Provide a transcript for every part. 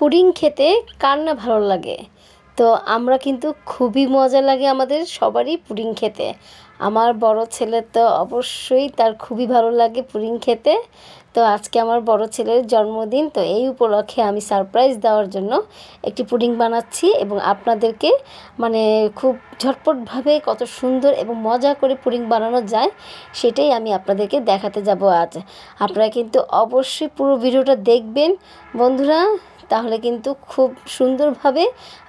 Pudding খেতে কার না ভালো লাগে? তো আমরা কিন্তু খুবই মজা লাগে আমাদের সবারই পুডিং খেতে। আমার বড় ছেলে তো অবশ্যই তার খুবই ভালো লাগে পুডিং খেতে। তো আজকে আমার বড় ছেলের জন্মদিন, তো এই উপলক্ষে আমি সারপ্রাইজ দেওয়ার জন্য একটি পুডিং বানাচ্ছি এবং আপনাদেরকে মানে খুব ঝটপটভাবে কত সুন্দর এবং মজা করে পুডিং বানানো যায়, সেটাই আমি আপনাদেরকে দেখাতে যাব আজ। আপনারা কিন্তু অবশ্যই পুরো ভিডিওটা দেখবেন। বন্ধুরা, তাহলে কিন্তু খুব সুন্দরভাবে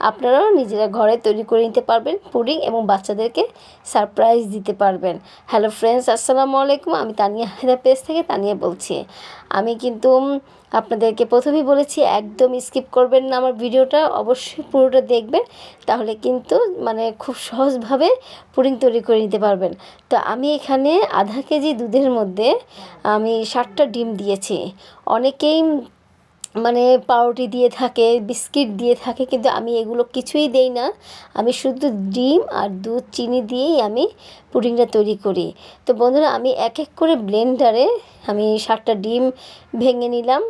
আপনারাও নিজেরা ঘরে তৈরি করে নিতে পারবেন পুডিং এবং বাচ্চাদেরকে সারপ্রাইজ দিতে পারবেন। হ্যালো ফ্রেন্ডস আসসালামু আলাইকুম। আমি তানিয়া হেদা পেজ থেকে তানিয়া বলছি। আমি কিন্তু আপনাদেরকে প্রথমেই বলেছি, একদম স্কিপ করবেন না আমার ভিডিওটা, অবশ্যই পুরোটা দেখবেন, তাহলে কিন্তু মানে খুব সহজভাবে পুডিং তৈরি করে নিতে পারবেন। তো আমি এখানে আধা কেজি দুধের মধ্যে আমি ষাটটা ডিম দিয়েছি। অনেকেই মানে পাউরুটি দিয়ে থাকে, বিস্কিট দিয়ে থাকে, কিন্তু আমি এগুলো কিছুই দেই না। আমি শুধু ডিম আর দুধ, চিনি দিয়েই আমি পুডিংটা তৈরি করি। তো বন্ধুরা, আমি এক এক করে ব্লেন্ডারে আমি সাতটা ডিম ভেঙে নিলাম।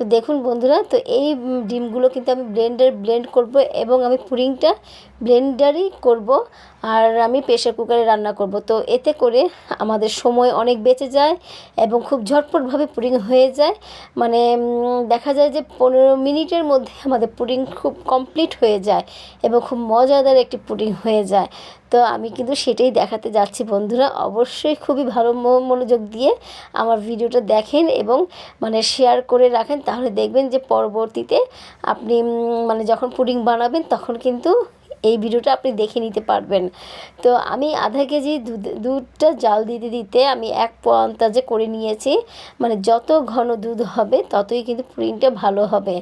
তো দেখুন বন্ধুরা, তো এই ডিমগুলো কিন্তু আমি ব্লেন্ডার ব্লেন্ড করব এবং আমি পুডিংটা ব্লেন্ডারই করব আর আমি প্রেশার কুকারে রান্না করব। তো এতে করে আমাদের সময় অনেক বেঁচে যায় এবং খুব ঝটপটভাবে পুডিং হয়ে যায়। মানে দেখা যায় যে পনেরো মিনিটের মধ্যে আমাদের পুডিং খুব কমপ্লিট হয়ে যায় এবং খুব মজাদার একটি পুডিং হয়ে যায়। তো আমি কিন্তু সেটাই দেখাতে যাচ্ছি বন্ধুরা। অবশ্যই খুবই ভালো মনোযোগ দিয়ে আমার ভিডিওটা দেখেন এবং মানে শেয়ার করে রাখেন। তাহলে দেখবেন যে পরবর্তীতে আপনি মানে যখন পুডিং বানাবেন তখন কিন্তু এই ভিডিওটা আপনি দেখে নিতে পারবেন। তো আমি আধা কেজি দুধ, দুধটা জাল দিতে দিতে আমি এক আন্তাজে করে নিয়েছি। মানে যত ঘন দুধ হবে, ততই কিন্তু পুডিংটা ভালো হবে।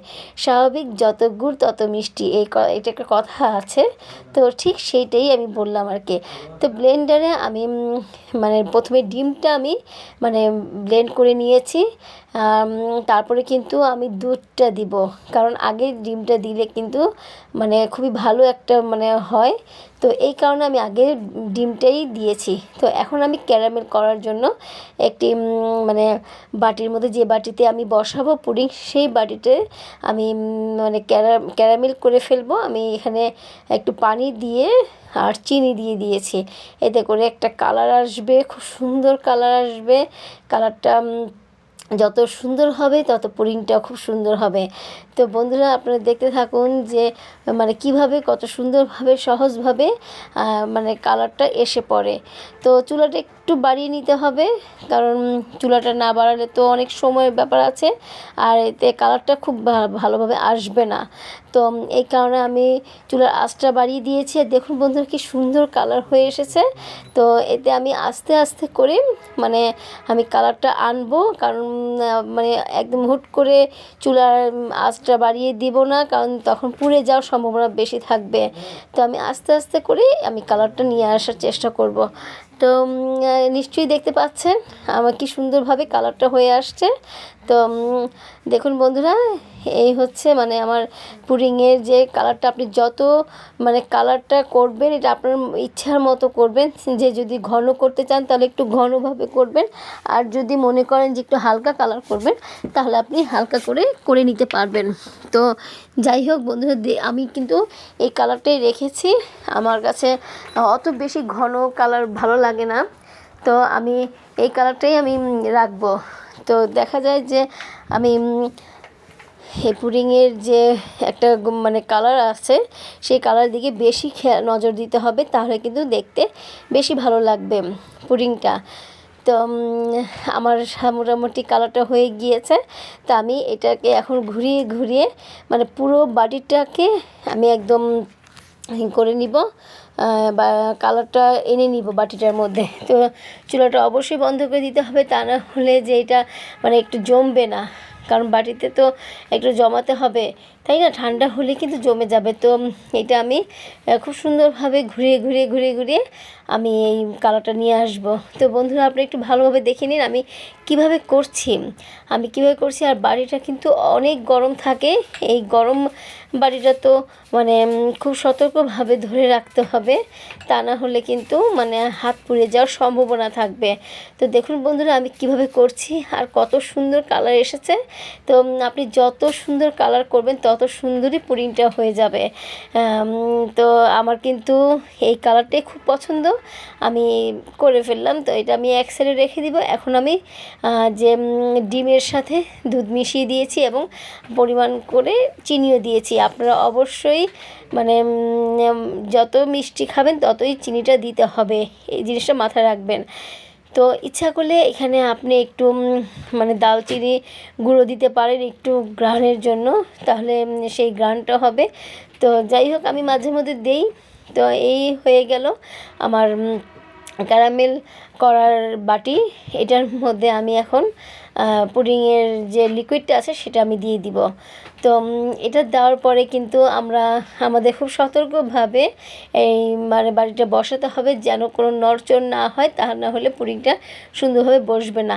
স্বাভাবিক যত গুড়, তত মিষ্টি। এই এটা একটা কথা আছে। তো ঠিক সেইটাই আমি বললাম আর কি। তো ব্লেন্ডারে আমি মানে প্রথমে ডিমটা আমি মানে ব্লেন্ড করে নিয়েছি। তারপরে কিন্তু আমি দুধটা দিব। কারণ আগে ডিমটা দিলে কিন্তু মানে খুবই ভালো একটা মানে হয়। তো এই কারণে আমি আগে ডিমটাই দিয়েছি। তো এখন আমি ক্যারামেল করার জন্য একটি মানে বাটির মধ্যে যে বাটিতে আমি বসাবো পুডিং, সেই বাটিতে আমি মানে ক্যারা, ক্যারামেল করে ফেলব। আমি এখানে একটু পানি দিয়ে আর চিনি দিয়ে দিয়েছি। এতে করে একটা কালার আসবে, খুব সুন্দর কালার আসবে। কালারটা যত সুন্দর হবে তত পুডিংটাও খুব সুন্দর হবে। তো বন্ধুরা আপনারা দেখতে থাকুন যে মানে কীভাবে কত সুন্দরভাবে, সহজভাবে মানে কালারটা এসে পড়ে। তো চুলাটা একটু বাড়িয়ে নিতে হবে, কারণ চুলাটা না বাড়ালে তো অনেক সময়ের ব্যাপার আছে, আর এতে কালারটা খুব ভালোভাবে আসবে না। তো এই কারণে আমি চুলার আঁচটা বাড়িয়ে দিয়েছি। আর দেখুন বন্ধুরা কি সুন্দর কালার হয়ে এসেছে। তো এতে আমি আস্তে আস্তে করে মানে আমি কালারটা আনব, কারণ মানে একদম হুট করে চুলার আঁচটা বাড়িয়ে দিব না, কারণ তখন পুড়ে যাওয়ার সম্ভাবনা বেশি থাকবে। তো আমি আস্তে আস্তে করে আমি কালারটা নিয়ে আসার চেষ্টা করব। তো নিশ্চয়ই দেখতে পাচ্ছেন আমার কি সুন্দরভাবে কালারটা হয়ে আসছে। তো দেখুন বন্ধুরা, এই হচ্ছে মানে আমার পুডিংয়ের যে কালারটা আপনি যত মানে কালারটা করবেন, এটা আপনার ইচ্ছার মতো করবেন। যে যদি ঘন করতে চান তাহলে একটু ঘনভাবে করবেন। আর যদি মনে করেন যে একটু হালকা কালার করবেন, তাহলে আপনি হালকা করে করে নিতে পারবেন। তো, যাই হোক বন্ধুরা আমি কিন্তু এই কালারটাই রেখেছি। আমার কাছে অত বেশি ঘন কালার ভালো লাগে না। তো আমি এই কালারটাই আমি রাখব। তো দেখা যায় যে আমি এই পুডিংয়ের যে একটা মানে কালার আছে, সেই কালার দিকে বেশি নজর দিতে হবে, তাহলে কিন্তু দেখতে বেশি ভালো লাগবে পুডিংটা। তো আমার মোটামুটি কালারটা হয়ে গিয়েছে। তো আমি এটাকে এখন ঘুরিয়ে ঘুরিয়ে মানে পুরো বাটিটাকে আমি একদম করে নিব বা কালারটা এনে নিব বাটিটার মধ্যে। তো চুলাটা অবশ্যই বন্ধ করে দিতে হবে, তা না হলে যে এটা মানে একটু জমবে না। কারণ বাটিতে তো একটু জমাতে হবে। তাই না? ঠান্ডা হলে কিন্তু জমে যাবে। তো এটা আমি খুব সুন্দরভাবে ঘুরিয়ে ঘুরিয়ে ঘুরিয়ে ঘুরিয়ে আমি এই কালারটা নিয়ে আসব। তো বন্ধুরা, আপনি একটু ভালোভাবে দেখে নিন আমি কীভাবে করছি। আমি কীভাবে করছি আর বাড়িটা কিন্তু অনেক গরম থাকে। এই গরম বাড়িটা তো মানে খুব সতর্কভাবে ধরে রাখতে হবে। তা না হলে কিন্তু মানে হাত পুড়ে যাওয়ার সম্ভাবনা থাকবে। তো দেখুন বন্ধুরা, আমি কীভাবে করছি আর কত সুন্দর কালার এসেছে। তো আপনি যত সুন্দর কালার করবেন তত সুন্দরই পুডিংটা হয়ে যাবে। তো আমার কিন্তু এই কালারটাই খুব পছন্দ। আমি করে ফেললাম, তো এটা আমি এক সাইডে রেখে দিব। এখন আমি যে ডিমের সাথে দুধ মিশিয়ে দিয়েছি এবং পরিমাণ করে চিনিও দিয়েছি। আপনারা অবশ্যই মানে যত মিষ্টি খাবেন ততই চিনিটা দিতে হবে। এই জিনিসটা মাথায় রাখবেন। তো ইচ্ছা করলে এখানে আপনি একটু মানে দালচিনি গুঁড়ো দিতে পারেন একটু গ্রাহণের জন্য, তাহলে সেই গ্রানটা হবে। তো যাই হোক, আমি মাঝে মধ্যে দেই। তো এই হয়ে গেল আমার ক্যারামেল করার বাটি। এটার মধ্যে আমি এখন পুডিংয়ের যে লিকুইডটা আছে সেটা আমি দিয়ে দিব। তো এটা দেওয়ার পরে কিন্তু আমরা আমাদের খুব সতর্কভাবে এই মানে বাড়িটা বসাতে হবে যেন কোনো নড়চড় না হয়, তা না হলে পুডিংটা সুন্দরভাবে বসবে না।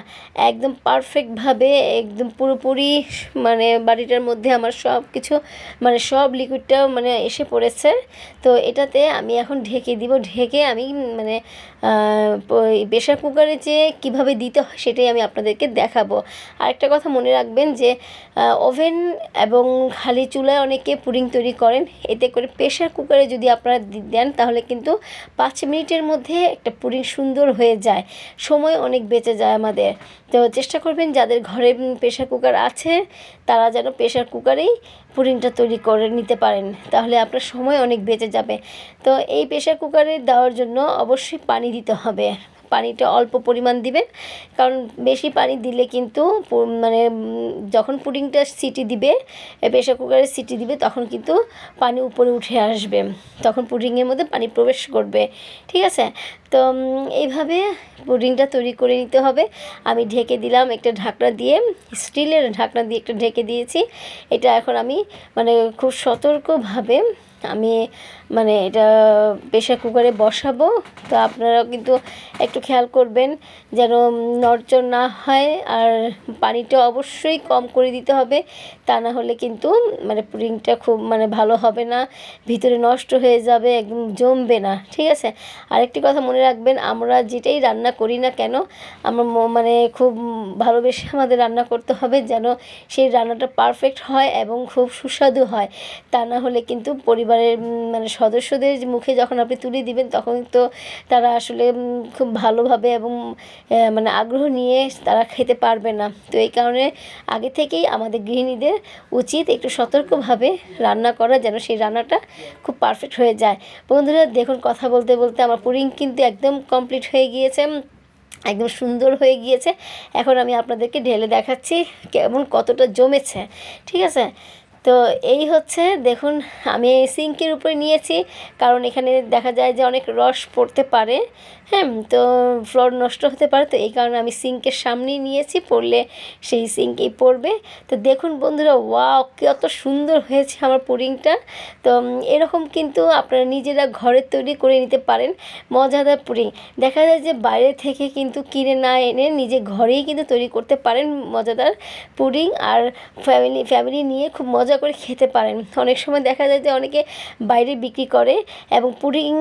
একদম পারফেক্টভাবে একদম পুরোপুরি মানে বাড়িটার মধ্যে আমার সব কিছু মানে সব লিকুইডটা মানে এসে পড়েছে। তো, এটাতে আমি এখন ঢেকে দিব। ঢেকে আমি মানে প্রেশার কুকারে যে কীভাবে দিতে হয় সেটাই আমি আপনাদেরকে দেখাবো। আরেকটা কথা মনে রাখবেন যে ওভেন এবং খালি চুলায় অনেকে পুডিং তৈরি করেন। এতে করে প্রেশার কুকারে যদি আপনারা দেন, তাহলে কিন্তু পাঁচ মিনিটের মধ্যে একটা পুডিং সুন্দর হয়ে যায়। সময় অনেক বেঁচে যায় আমাদের। তো চেষ্টা করবেন যাদের ঘরে প্রেশার কুকার আছে, তারা যেন প্রেশার কুকারেই পুডিংটা তৈরি করে নিতে পারেন। তাহলে আপনার সময় অনেক বেঁচে যাবে। তো এই প্রেশার কুকারে দেওয়ার জন্য অবশ্যই পানি দিতে হবে। পানিটা অল্প পরিমাণ দিবেন। কারণ বেশি পানি দিলে কিন্তু মানে যখন পুডিংটা সিটি দিবে প্রেশার কুকারে সিটি দিবে, তখন কিন্তু পানি উপরে উঠে আসবে। তখন পুডিংয়ের মধ্যে পানি প্রবেশ করবে। ঠিক আছে? তো এইভাবে পুডিংটা তৈরি করে নিতে হবে। আমি ঢেকে দিলাম একটা ঢাকনা দিয়ে, স্টিলের ঢাকনা দিয়ে একটা ঢেকে দিয়েছি। এটা এখন আমি মানে খুব সতর্কভাবে আমি মানে এটা প্রেশার কুকারে বসাবো। তো আপনারাও কিন্তু একটু খেয়াল করবেন যেন নড়চড় না হয় আর পানিটা অবশ্যই কম করে দিতে হবে। তা না হলে কিন্তু মানে পুডিংটা খুব মানে ভালো হবে না, ভিতরে নষ্ট হয়ে যাবে, একদম জমবে না। ঠিক আছে? আরেকটি কথা মনে রাখবেন, আমরা যেটাই রান্না করি না কেন, আমরা মানে খুব ভালোবেসে আমাদের রান্না করতে হবে যেন সেই রান্নাটা পারফেক্ট হয় এবং খুব সুস্বাদু হয়। তা না হলে কিন্তু পরিবারের মানে সদস্যদের মুখে যখন আপনি তুলে দিবেন, তখন তো তারা আসলে খুব ভালোভাবে এবং মানে আগ্রহ নিয়ে তারা খেতে পারবে না। তো এই কারণে আগে থেকেই আমাদের গৃহিণীদের উচিত একটু সতর্কভাবে রান্না করা যেন সেই রান্নাটা খুব পারফেক্ট হয়ে যায়। বন্ধুরা, দেখুন কথা বলতে বলতে আমার পুডিং কিন্তু একদম কমপ্লিট হয়ে গিয়েছে, একদম সুন্দর হয়ে গিয়েছে। এখন আমি আপনাদেরকে ঢেলে দেখাচ্ছি কেমন কতটা জমেছে, ঠিক আছে? তো এই হচ্ছে, দেখুন, আমি সিঙ্কের উপরে নিয়েছি, কারণ এখানে দেখা যায় যে অনেক রস পড়তে পারে হ্যাঁ তো ফ্লোর নষ্ট হতে পারে, তো এই কারণে আমি সিঙ্কের সামনেই নিয়েছি, পড়লে সেই সিঙ্কেই পড়বে। তো দেখুন বন্ধুরা, ওয়াও কত সুন্দর হয়েছে আমার পুডিংটা তো এরকম কিন্তু আপনারা নিজেরা ঘরে তৈরি করে নিতে পারেন, মজাদার পুডিং দেখা যায় যে বাইরে থেকে কিন্তু কিনে না এনে নিজে ঘরেই কিন্তু তৈরি করতে পারেন মজাদার পুডিং আর ফ্যামিলি ফ্যামিলি নিয়ে খুব মজা করে খেতে পারেন। অনেক সময় দেখা যায় যে অনেকে বাইরে বিক্রি করে এবং পুডিং